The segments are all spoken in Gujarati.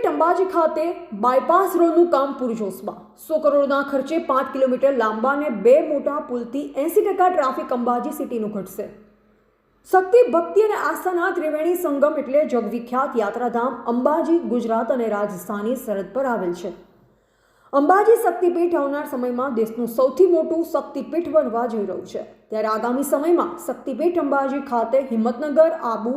શક્તિપીઠ અંબાજી ખાતે બાયપાસ રોડનું કામ પૂરજોશમાં. સો કરોડના ખર્ચે પાંચ કિલોમીટર લાંબા અને બે મોટા પુલથી એંસી ટકા ટ્રાફિક અંબાજી સિટીનું ઘટશે. શક્તિ, ભક્તિ અને આસ્થાના ત્રિવેણી સંગમ એટલે જગવિખ્યાત યાત્રાધામ અંબાજી, ગુજરાત અને રાજસ્થાની સરહદ પર આવેલ છે. અંબાજી શક્તિપીઠ આવનાર સમયમાં દેશનું સૌથી મોટું શક્તિપીઠ બનવા જઈ રહ્યું છે. ત્યારે આગામી સમયમાં શક્તિપીઠ અંબાજી ખાતે હિંમતનગર, આબુ,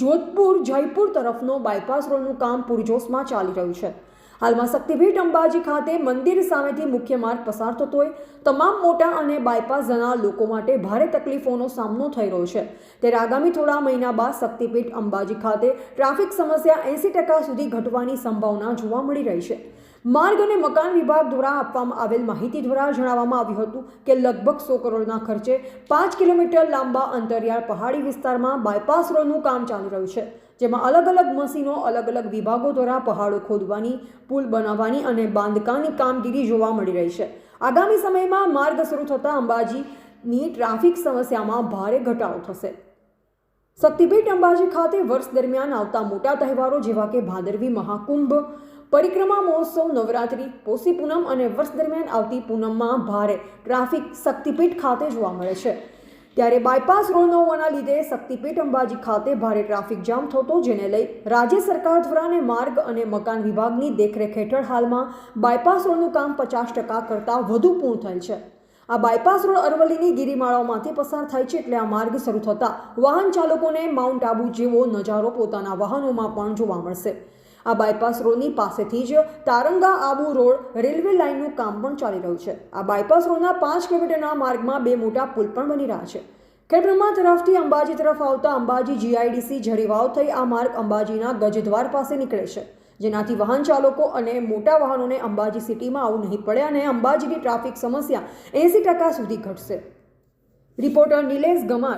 જોધપુર, જયપુર તરફનો બાયપાસ રોડનું કામ પૂરજોશમાં ચાલી રહ્યું છે. હાલમાં શક્તિપીઠ અંબાજી ખાતે મંદિર સામેથી મુખ્ય માર્ગ પસાર થતો હોય, તમામ મોટા અને બાયપાસ જનાર લોકો માટે ભારે તકલીફોનો સામનો થઈ રહ્યો છે. ત્યારે આગામી થોડા મહિના બાદ શક્તિપીઠ અંબાજી ખાતે ટ્રાફિક સમસ્યા એંસી ટકા સુધી ઘટવાની સંભાવના જોવા મળી રહી છે. માર્ગ અને મકાન વિભાગ દ્વારા આપવામાં આવેલ માહિતી દ્વારા જણાવવામાં આવ્યું હતું કે લગભગ સો કરોડના ખર્ચે પાંચ કિલોમીટર લાંબા અંતરિયાળ પહાડી વિસ્તારમાં બાયપાસ રોડનું કામ ચાલી રહ્યું છે, જેમાં અલગ અલગ મશીનો, અલગ અલગ વિભાગો દ્વારા પહાડો ખોદવાની, પુલ બનાવવાની અને બાંધકામની કામગીરી જોવા મળી રહી છે. આગામી સમયમાં માર્ગ શરૂ થતાં અંબાજીની ટ્રાફિક સમસ્યામાં ભારે ઘટાડો થશે. શક્તિપીઠ અંબાજી ખાતે વર્ષ દરમિયાન આવતા મોટા તહેવારો જેવા કે ભાદરવી મહાકુંભ પરિક્રમા મહોત્સવ નવરાત્રિ, પોષી પૂનમ અને વર્ષ દરમિયાન આવતી પૂનમમાં ભારે ટ્રાફિક શક્તિપીઠ ખાતે જોવા મળે છે. ત્યારે બાયપાસ રોડ ન હોવાના લીધે શક્તિપીઠ અંબાજી ખાતે ભારે ટ્રાફિક જામ થતો, જેને લઈ રાજ્ય સરકાર દ્વારાને માર્ગ અને મકાન વિભાગની દેખરેખ હેઠળ હાલમાં બાયપાસ રોડનું કામ પચાસ ટકા કરતાં વધુ પૂર્ણ થયેલ છે. આ બાયપાસ રોડ અરવલ્લીની ગિરિમાળાઓમાંથી પસાર થાય છે એટલે આ માર્ગ શરૂ થતાં વાહન ચાલકોને માઉન્ટ આબુ જેવો નજારો પોતાના વાહનોમાં પણ જોવા મળશે. આ બાયપાસ રોડની પાસેથી જ તારંગા આબુ રોડ રેલવે લાઇનનું કામ પણ ચાલી રહ્યું છે. આ બાયપાસ રોડના પાંચ કિલોમીટરના માર્ગમાં બે મોટા પુલ પણ બની રહ્યા છે. ખેડબ્રહ્મા તરફથી અંબાજી તરફ આવતા અંબાજી જીઆઈડીસી ઝરીવાવ થઈ આ માર્ગ અંબાજીના ગજદ્વાર પાસે નીકળે છે. જેનાથી વાહન ચાલકો અને મોટા વાહનોને અંબાજી સિટીમાં આવું નહીં પડે અને અંબાજીની ટ્રાફિક સમસ્યા એંસી ટકા સુધી ઘટશે. રિપોર્ટર નિલેશ ગમાર